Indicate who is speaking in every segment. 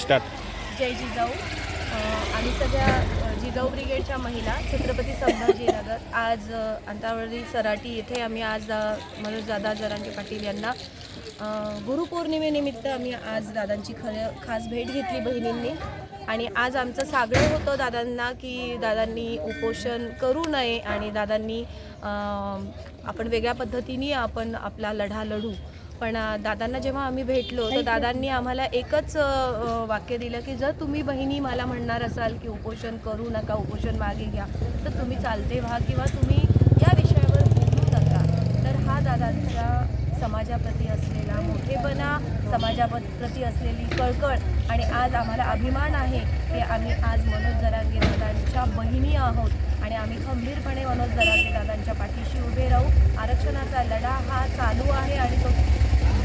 Speaker 1: Start
Speaker 2: जय जिजाऊ. आम्ही सगळ्या जिजाऊ ब्रिगेडच्या महिला छत्रपती संभाजीनगर. आज अ, अंतावळी सराटी येथे आम्ही आज मनोज दादा जरांगे पाटील यांना गुरुपौर्णिमेनिमित्त आम्ही आज दादांची खरं खास भेट घेतली बहिणींनी. आणि आज आमचं सागडं होतं दादांना की दादांनी उपोषण करू नये आणि दादांनी आपण वेगळ्या पद्धतीने आपण आपला लढा लढू. पण दादांना जेव्हा आम्ही भेटलो तर दादांनी आम्हाला एकच वाक्य दिलं की जर तुम्ही बहिणी मला म्हणणार असाल की उपोषण करू नका उपोषण मागे घ्या तर तुम्ही चालते व्हा किंवा तुम्ही या विषयावर बोलू नका. तर हा दादांचा समाजाप्रती असलेला मोठेपणा समाजाप्रती असलेली कळकळ आणि आज आम्हाला अभिमान आहे की आम्ही आज मनोज जरांगे दादांच्या बहिणी आहोत आणि आम्ही खंबीरपणे मनोज जरांगे दादांच्या पाठीशी उभे राहू. आरक्षणाचा लढा हा चालू आहे आणि तो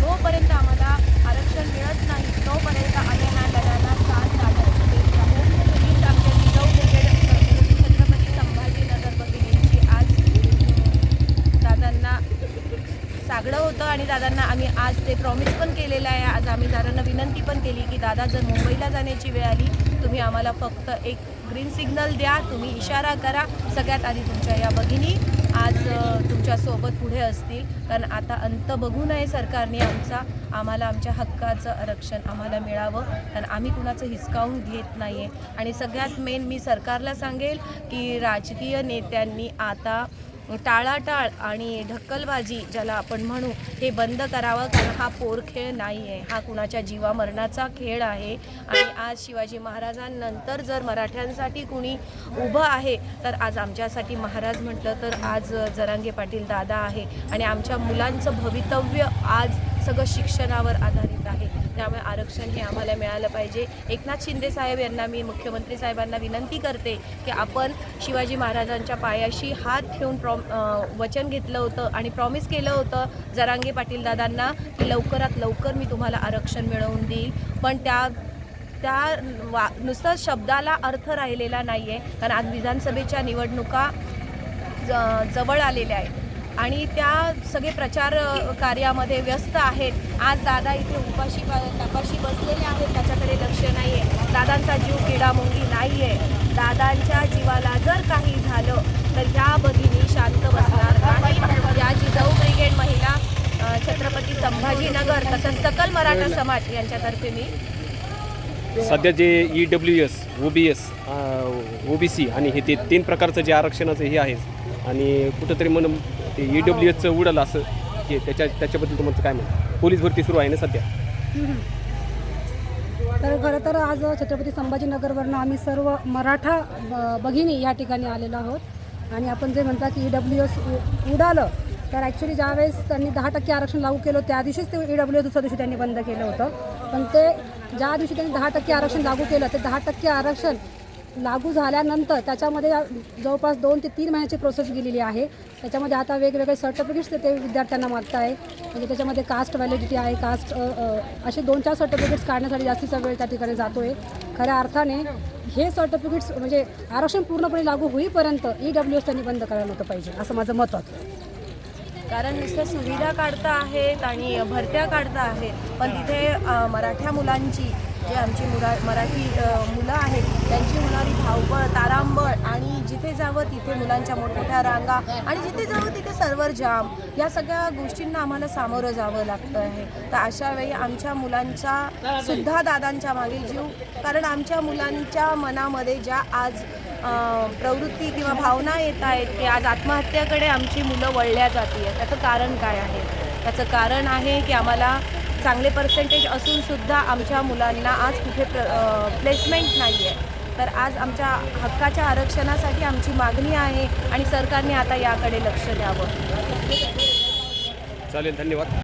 Speaker 2: जोपर्यंत आम्हाला आरक्षण मिळत नाही तोपर्यंत आम्ही ह्या लढ्याला साथ लागत राहू हीच आमच्या जिजाऊ ब्रिगेड छत्रपती संभाजीनगर आज दादांना सागडं होतं आणि दादांना आम्ही आज ते प्रॉमिस पण केलेलं आहे. आज आम्ही दादांना विनंती पण केली की दादा जर मुंबईला जाण्याची वेळ आली तुम्ही आम्हाला फक्त एक ग्रीन सिग्नल द्या तुम्ही इशारा करा. सगळ्यात आधी तुमच्या या भगिनी आज तुमच्यासोबत पुढे असतील. कारण आता अंत बघू नये सरकारने आमचा आम्हाला आमच्या हक्काचं आरक्षण आम्हाला मिळावं. कारण आम्ही कुणाचं हिसकावून घेत नाही आहे आणि सगळ्यात मेन मी सरकारला सांगेल की राजकीय नेत्यांनी आता टाळाटाळ आणि ढक्कलबाजी ज्याला आपण म्हणू हे बंद करावं कारण हा पोरखेळ नाही आहे हा कुणाच्या जीवामरणाचा खेळ आहे. आणि आज शिवाजी महाराजांनंतर जर मराठ्यांसाठी कुणी उभं आहे तर आज आमच्यासाठी महाराज म्हटलं तर आज जरांगे पाटील दादा आहे. आणि आमच्या मुलांचं भवितव्य आज सगळं शिक्षणावर आधारित आहे. त्यामुळे आरक्षण हे आम्हाला मिळालं पाहिजे. एकनाथ शिंदे साहेब यांना मी मुख्यमंत्री साहेबांना विनंती करते की आपण शिवाजी महाराजांच्या पायाशी हात ठेवून प्रॉम वचन घेतलं होतं आणि प्रॉमिस केलं होतं जरांगे पाटील दादांना की लवकरात लवकर मी तुम्हाला आरक्षण मिळवून देईल. पण त्या त्या वा नुसतं शब्दाला अर्थ राहिलेला नाही आहे कारण आज विधानसभेच्या निवडणुका ज जवळ आलेल्या आहेत. आणि त्या सगळे प्रचार कार्यामध्ये व्यस्त आहेत. आज दादा इथे उपाशी तपाशी बसलेले आहेत त्याच्याकडे लक्ष नाही आहे दादांचा जीव किडामुंगी नाही आहे दादांच्या जीवाला जर काही झालं तर ह्या भगिनी शांत बसणार नाही. या जिजाऊ ब्रिगेड महिला छत्रपती संभाजीनगर तसंच सकल मराठा समाज यांच्यातर्फे मी
Speaker 1: सध्या जे E W S O B S O B C आणि हे ते तीन प्रकारचं जे आरक्षणाचं हे आहे. आणि कुठंतरी म्हणून ते ई डब्ल्यू एचचं उडालं असं हे त्याच्या त्याच्याबद्दल तुमचं काय म्हणतं पोलीस भरती सुरू आहे ना सध्या?
Speaker 3: तर खरं तर आज छत्रपती संभाजीनगरवरनं आम्ही सर्व मराठा ब- भगिनी या ठिकाणी आलेलो आहोत. आणि आपण जे म्हणता की ई डब्ल्यू एस उडालं तर ॲक्च्युली ज्यावेळेस त्यांनी दहा टक्के आरक्षण लागू केलं त्या दिवशीच ते ई डब्ल्यू एस दुसऱ्या दिवशी त्यांनी बंद केलं होतं. पण ते ज्या दिवशी त्यांनी दहा टक्के आरक्षण लागू केलं ते दहा टक्के आरक्षण लागू झाल्यानंतर त्याच्यामध्ये जवळपास दोन ते तीन महिन्याची प्रोसेस गेलेली आहे. त्याच्यामध्ये आता वेगवेगळे सर्टिफिकेट्स ते ते विद्यार्थ्यांना मागत आहे म्हणजे त्याच्यामध्ये कास्ट व्हॅलिडिटी आहे कास्ट असे दोन चार सर्टिफिकेट्स काढण्यासाठी जास्तीचा वेळ त्या ठिकाणी जातो आहे खऱ्या अर्थाने हे सर्टिफिकेट्स म्हणजे आरक्षण पूर्णपणे लागू होईपर्यंत ई डब्ल्यू एस त्यांनी बंद करायला नव्हतं पाहिजे असं माझं मत होतं.
Speaker 2: कारण नुसत्या सुविधा काढता आहेत आणि भरत्या काढता आहेत. पण तिथे मराठ्या मुलांची जे आमची मुरा मराठी मुलं आहेत त्यांची होणारी धावपळ तारांबळ आणि जिथे जावं तिथे मुलांच्या मोठमोठ्या रांगा आणि जिथे जावं तिथे सर्वर जाम या सगळ्या गोष्टींना आम्हाला सामोरं जावं लागतं आहे. तर अशा वेळी आमच्या मुलांचा सुद्धा दादांच्या मागे जीव कारण आमच्या मुलांच्या मनामध्ये ज्या आज प्रवृत्ती किंवा भावना येत आहेत की आज आत्महत्याकडे आमची मुलं वळल्या जाते आहेत त्याचं कारण काय आहे? त्याचं कारण आहे की आम्हाला चांगले पर्सेंटेज असूनसुद्धा आमच्या मुलांना आज कुठे प्र प्लेसमेंट नाही आहे तर आज आमच्या हक्काच्या आरक्षणासाठी आमची मागणी आहे आणि सरकारने आता याकडे लक्ष द्यावं.
Speaker 1: चालेल धन्यवाद.